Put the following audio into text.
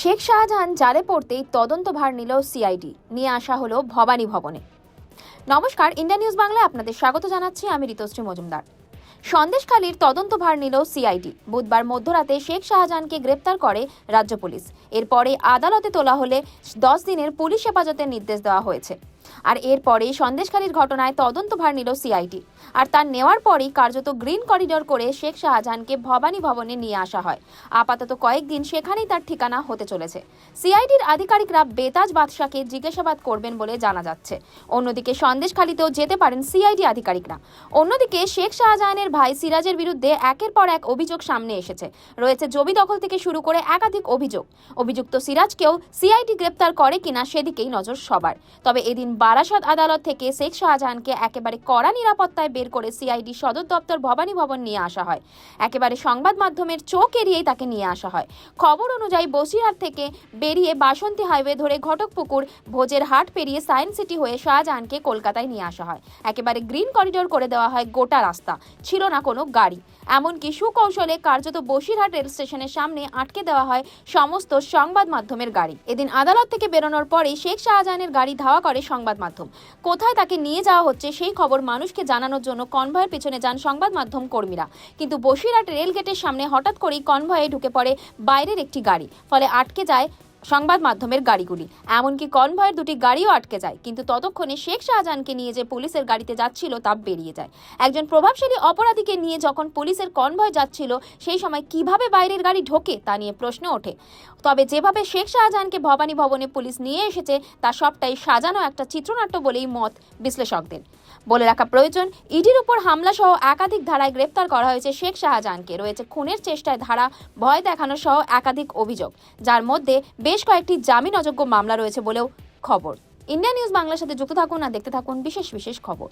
শেখ শাহজাহান জালে পড়তেই তদন্ত ভার নিল সিআইডি। নিয়ে আসা হলো ভবানী ভবনে। নমস্কার, ইন্ডিয়া নিউজ বাংলায় আপনাদের স্বাগত জানাচ্ছি, আমি ঋতুশ্রী মজুমদার। সন্দেশখালীর তদন্ত ভার নিল সিআইডি। বুধবার মধ্যরাতে শেখ শাহজাহানকে গ্রেপ্তার করে রাজ্য পুলিশ। এরপরে আদালতে তোলা হলে দশ দিনের পুলিশ হেফাজতের নির্দেশ দেওয়া হয়েছে। আর এরপরে সন্দেশখালীর ঘটনায় তদন্ত ভার নিল সিআইডি। আর তার নেওয়ার পরেই কার্যত গ্রিন করিডোর করে শেখ শাহজাহানকে ভবানী ভবনে নিয়ে আসা হয়। আপাতত কয়েকদিন সেখানেই তার ঠিকানা হতে চলেছে। সিআইডির আধিকারিকরা বেতাজ বাদশাকে জিজ্ঞাসাবাদ করবেন বলে জানা যাচ্ছে। অন্যদিকে সন্দেশখালীতেও যেতে পারেন সিআইডি আধিকারিকরা। অন্যদিকে শেখ শাহজাহানের ভাই সিরাজের বিরুদ্ধে একের পর এক অভিযোগ সামনে এসেছে। রয়েছে জমি দখল থেকে শুরু করে একাধিক অভিযোগ। অভিযুক্ত সিরাজকেও সিআইডি গ্রেপ্তার করে কিনা সেদিকেই নজর সবার। তবে এদিন বারাসত আদালত থেকে শেখ শাহজাহানকে একেবারে কড়া নিরাপত্তায় বের করে সিআইডি সদর দপ্তর ভবানী ভবন নিয়ে আসা হয়। একেবারে সংবাদ মাধ্যমের চোখ এড়িয়েই তাকে নিয়ে আসা হয়। খবর অনুযায়ী বসিরহাট থেকে বেরিয়ে বাসন্তী হাইওয়ে ধরে ঘটকপুকুর ভোজের হাট পেরিয়ে সায়েন্স সিটি হয়ে শাহজাহানকে কলকাতায় নিয়ে আসা হয়। একেবারে গ্রিন করিডোর করে দেওয়া হয় গোটা রাস্তা। ছিল না কোনো গাড়ি। এমনকি সুকৌশলে কার্যত বসিরহাট রেল স্টেশনের সামনে আটকে দেওয়া হয় সমস্ত সংবাদ মাধ্যমের গাড়ি। এদিন আদালত থেকে বেরোনোর পরে শেখ শাহজাহানের গাড়ি ধাওয়া করে সংবাদ মাধ্যম। কোথায় তাকে নিয়ে যাওয়া হচ্ছে সেই খবর মানুষকে জানানোর জন্য কনভয়ের পেছনে যান সংবাদ মাধ্যম কর্মীরা। কিন্তু বসিরহাট রেলগেটের সামনে হঠাৎ করেই কনভয়ে ঢুকে পড়ে বাইরের একটি গাড়ি। ফলে আটকে যায় সংবাদ মাধ্যমের গাড়িগুলি। এমনকি কনভয়ের দুটি গাড়িও আটকে যায়। কিন্তু ততক্ষণে শেখ শাহজাহানকে নিয়ে যে পুলিশের গাড়িতে যাচ্ছিল, তা বেরিয়ে যায়। একজন প্রভাবশালী অপরাধীকে নিয়ে যখন পুলিশের কনভয় যাচ্ছিল, সেই সময় কীভাবে বাইরের গাড়ি ঢোকে, তা নিয়ে প্রশ্ন ওঠে। তবে যেভাবে শেখ শাহজাহানকে ভবানী ভবনে পুলিশ নিয়ে এসেছে, তা সবটাই সাজানো একটা চিত্রনাট্য বলেই মত বিশ্লেষকদের। বলে রাখা প্রয়োজন, ইডির উপর হামলা সহ একাধিক ধারায় গ্রেপ্তার করা হয়েছে শেখ শাহজাহানকে। রয়েছে খুনের চেষ্টায় ধারা, ভয় দেখানো সহ একাধিক অভিযোগ, যার মধ্যে বেশ কয়েকটি জামিন অযোগ্য মামলা রয়েছে বলেও খবর। ইন্ডিয়া নিউজ বাংলার সাথে যুক্ত থাকুন আর দেখতে থাকুন বিশেষ বিশেষ খবর।